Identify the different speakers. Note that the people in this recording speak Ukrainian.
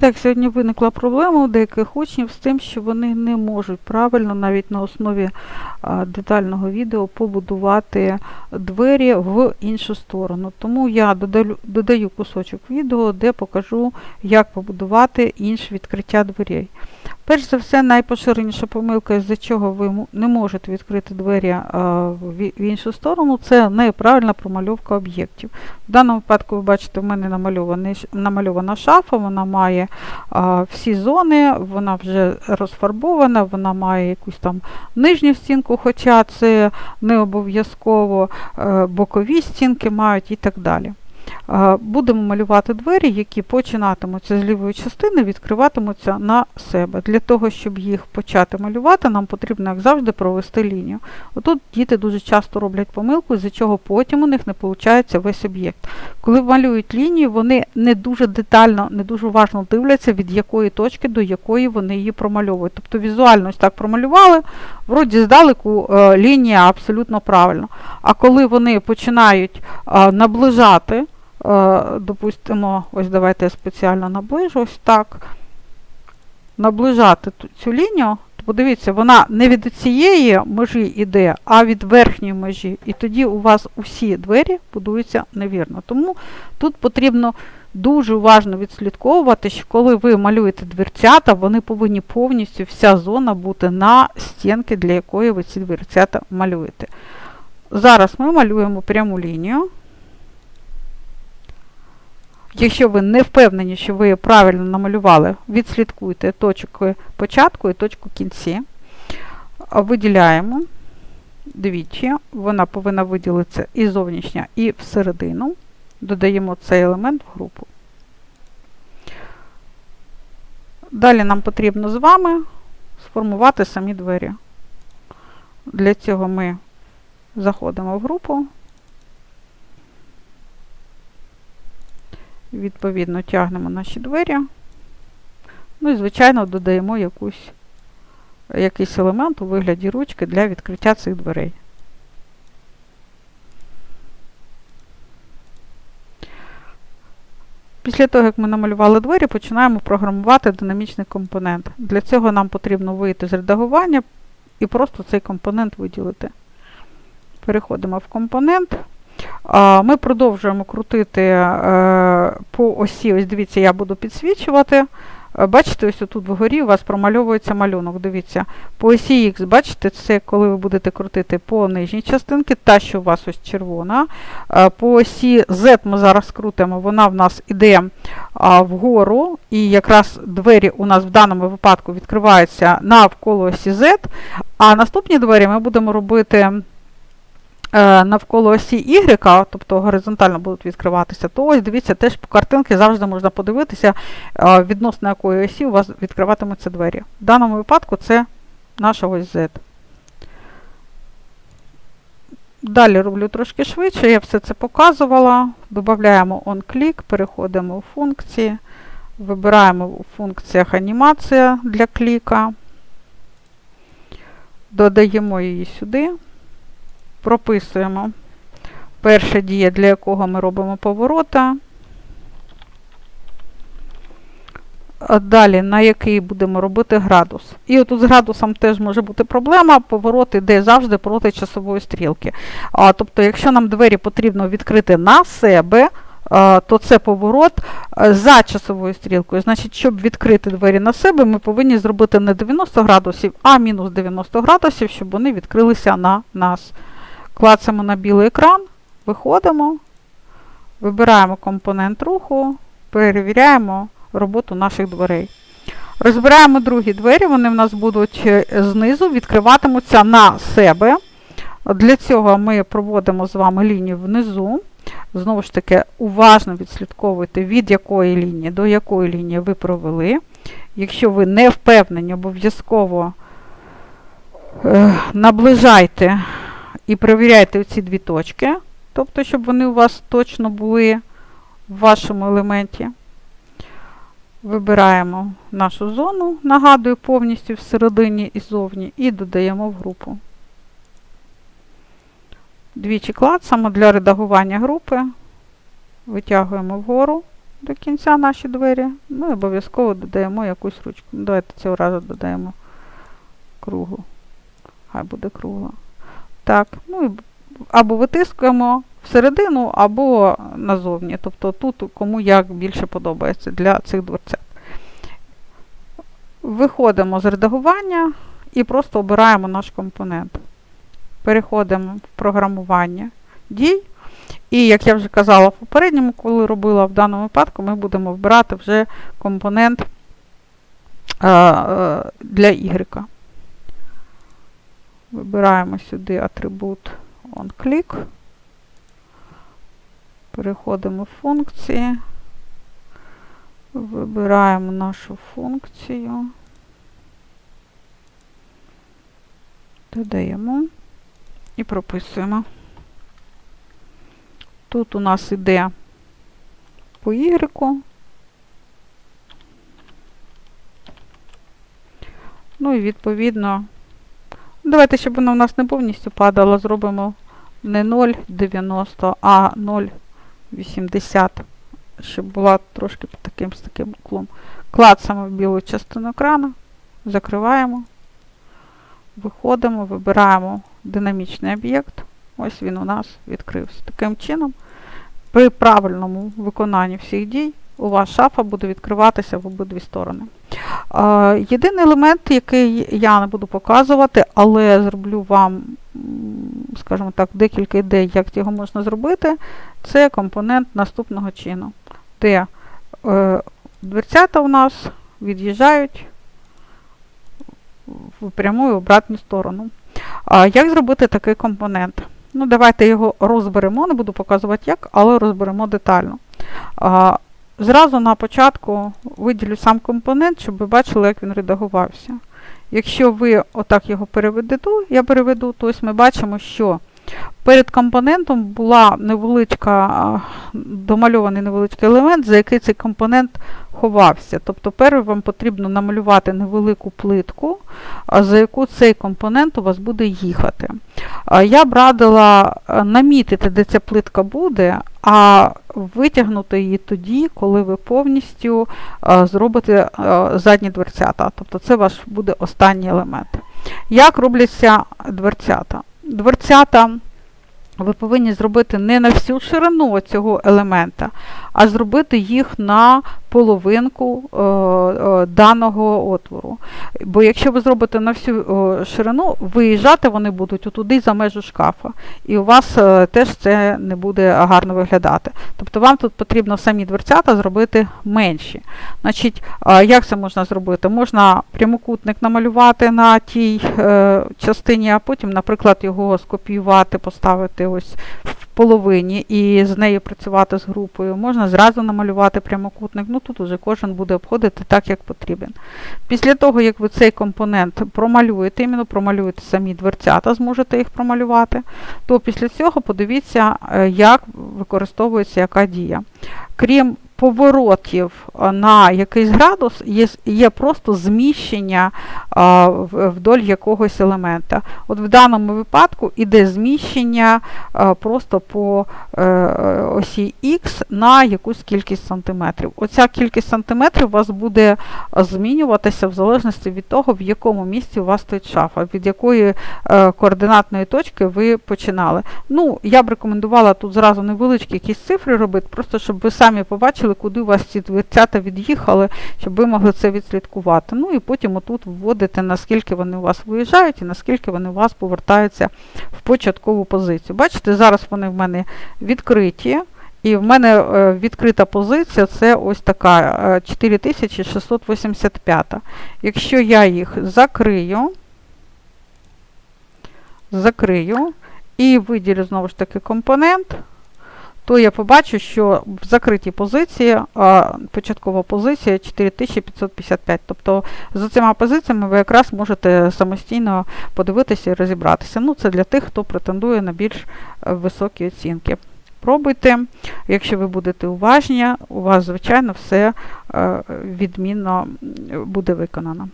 Speaker 1: Так, сьогодні виникла проблема у деяких учнів з тим, що вони не можуть правильно, навіть на основі детального відео, побудувати двері в іншу сторону. Тому я додаю кусочок відео, де покажу, як побудувати інше відкриття дверей. Перш за все, найпоширеніша помилка, з-за чого ви не можете відкрити двері в іншу сторону, це неправильна промальовка об'єктів. В даному випадку, ви бачите, в мене намальована шафа, вона має всі зони, вона вже розфарбована, вона має якусь там нижню стінку, хоча це не обов'язково, е, бокові стінки мають і так далі. Будемо малювати двері, які починатимуться з лівої частини, відкриватимуться на себе. Для того, щоб їх почати малювати, нам потрібно, як завжди, провести лінію. Отут діти дуже часто роблять помилку, з-за чого потім у них не виходить весь об'єкт. Коли малюють лінію, вони не дуже детально, не дуже уважно дивляться, від якої точки до якої вони її промальовують. Тобто візуально ось так промалювали, вроді здалеку е, лінія абсолютно правильно. А коли вони починають е, наближати, допустимо, ось давайте я спеціально наближу, ось так, наближати цю лінію, то подивіться, вона не від цієї межі йде, а від верхньої межі. І тоді у вас усі двері будуються невірно. Тому тут потрібно дуже уважно відслідковувати, що коли ви малюєте дверцята, вони повинні повністю вся зона бути на стінки, для якої ви ці дверцята малюєте. Зараз ми малюємо пряму лінію. Якщо ви не впевнені, що ви правильно намалювали, відслідкуйте точку початку і точку кінці. Виділяємо двічі, вона повинна виділитися і зовнішня, і всередину. Додаємо цей елемент в групу. Далі нам потрібно з вами сформувати самі двері. Для цього ми заходимо в групу, відповідно тягнемо наші двері. Ну і, звичайно, додаємо якусь, якийсь елемент у вигляді ручки для відкриття цих дверей. Після того, як ми намалювали двері, починаємо програмувати динамічний компонент. Для цього нам потрібно вийти з редагування і просто цей компонент виділити. Переходимо в компонент. Ми продовжуємо крутити е, по осі. Ось дивіться, я буду підсвічувати. Е, Бачите, ось тут вгорі у вас промальовується малюнок. Дивіться, по осі Х, бачите, це коли ви будете крутити по нижній частинці, та, що у вас ось червона. Е, По осі Z ми зараз крутимо, вона в нас іде вгору, і якраз двері у нас в даному випадку відкриваються навколо осі Z, а наступні двері ми будемо робити навколо осі Y, тобто горизонтально будуть відкриватися, то ось дивіться, теж по картинці завжди можна подивитися, е, відносно якої осі у вас відкриватимуться двері. В даному випадку це наша ось Z. Далі роблю трошки швидше, я все це показувала. Додаємо on-click, переходимо у функції, вибираємо у функціях анімація для кліка, додаємо її сюди, прописуємо перше дія, для якого ми робимо поворота. Далі, на який будемо робити градус. І отут з градусом теж може бути проблема. Поворот іде завжди проти часової стрілки. А, тобто, якщо нам двері потрібно відкрити на себе, а, то це поворот за часовою стрілкою. Значить, щоб відкрити двері на себе, ми повинні зробити не 90 градусів, а мінус 90 градусів, щоб вони відкрилися на нас. Клацаємо на білий екран, виходимо, вибираємо компонент руху, перевіряємо роботу наших дверей. Розбираємо другі двері, вони в нас будуть е, знизу, відкриватимуться на себе. Для цього ми проводимо з вами лінію внизу. Знову ж таки, уважно відслідковуйте, від якої лінії до якої лінії ви провели. Якщо ви не впевнені, обов'язково е, наближайте і перевіряйте ці дві точки, тобто, щоб вони у вас точно були в вашому елементі. Вибираємо нашу зону, нагадую, повністю всередині і зовні, і додаємо в групу. Двічі клацаємо для редагування групи, витягуємо вгору до кінця наші двері. Ми обов'язково додаємо якусь ручку. Ну, Давайте цього разу додаємо круглу. Хай буде кругла. Так, ну або витискуємо всередину, або назовні. Тобто тут кому як більше подобається для цих дверцят. Виходимо з редагування і просто обираємо наш компонент. Переходимо в програмування дій. І, як я вже казала в попередньому, коли робила в даному випадку, ми будемо вбирати вже компонент е, для Y. Вибираємо сюди атрибут onClick. Переходимо в функції. Вибираємо нашу функцію. Додаємо і прописуємо. Тут у нас іде по Y. Ну і відповідно, давайте, щоб воно в нас не повністю падало, зробимо не 0,90, а 0,80, щоб була трошки під таким з таким уклом. Клацаємо в білу частину екрану, закриваємо, виходимо, вибираємо динамічний об'єкт. Ось він у нас відкрився. Таким чином, при правильному виконанні всіх дій у вас шафа буде відкриватися в обидві сторони. Єдиний елемент, який я не буду показувати, але зроблю вам, скажімо так, декілька ідей, як його можна зробити, це компонент наступного чину, де е, дверцята у нас від'їжджають в пряму і обратну сторону. Як зробити такий компонент? Ну, давайте його розберемо, не буду показувати як, але розберемо детально. Зразу на початку виділю сам компонент, щоб ви бачили, як він редагувався. Якщо ви отак його переведете, я переведу, то ось ми бачимо, що перед компонентом була невеличка, домальований невеличкий елемент, за який цей компонент ховався. Тобто, перше вам потрібно намалювати невелику плитку, за яку цей компонент у вас буде їхати. Я б радила е, намітити, де ця плитка буде, а витягнути її тоді, коли ви повністю е, зробите е, задні дверцята. Тобто це ваш буде останній елемент. Як робляться дверцята? Дверцята ви повинні зробити не на всю ширину цього елемента, а зробити їх на половинку е, е, даного отвору. Бо якщо ви зробите на всю е, ширину, виїжджати вони будуть отуди за межу шкафа. І у вас теж це не буде гарно виглядати. Тобто вам тут потрібно самі дверцята зробити менші. Значить, як це можна зробити? Можна прямокутник намалювати на тій частині, а потім, наприклад, його скопіювати, поставити ось в половині і з нею працювати з групою. Можна зразу намалювати прямокутник. Ну тут уже кожен буде обходити так, як потрібен. Після того, як ви цей компонент промалюєте, іменно промалюєте самі дверцята, зможете їх промалювати, то після цього подивіться, е, як використовується яка дія. Крім поворотів е, на якийсь градус, є, є просто зміщення а, вдоль якогось елемента. От в даному випадку іде зміщення а, просто по е, осі Х на якусь кількість сантиметрів. Оця кількість сантиметрів у вас буде змінюватися в залежності від того, в якому місці у вас стоїть шафа, від якої е, координатної точки ви починали. Ну, я б рекомендувала тут зразу невеличкі якісь цифри робити, просто щоб ви самі побачили, куди у вас ці дверцята від'їхали, щоб ви могли це відслідкувати. Ну і потім отут вводите, наскільки вони у вас виїжджають і наскільки вони у вас повертаються в початкову позицію. Бачите, зараз вони в мене відкриті. І в мене е, відкрита позиція це ось така е, 4685. Якщо я їх закрию, закрию і виділю знову ж таки компонент, то я побачу, що в закритій позиції а, початкова позиція 4555. Тобто за цими позиціями ви якраз можете самостійно подивитися і розібратися. Ну, це для тих, хто претендує на більш е, високі оцінки. Пробуйте, якщо ви будете уважні, у вас, звичайно, все е, відмінно буде виконано.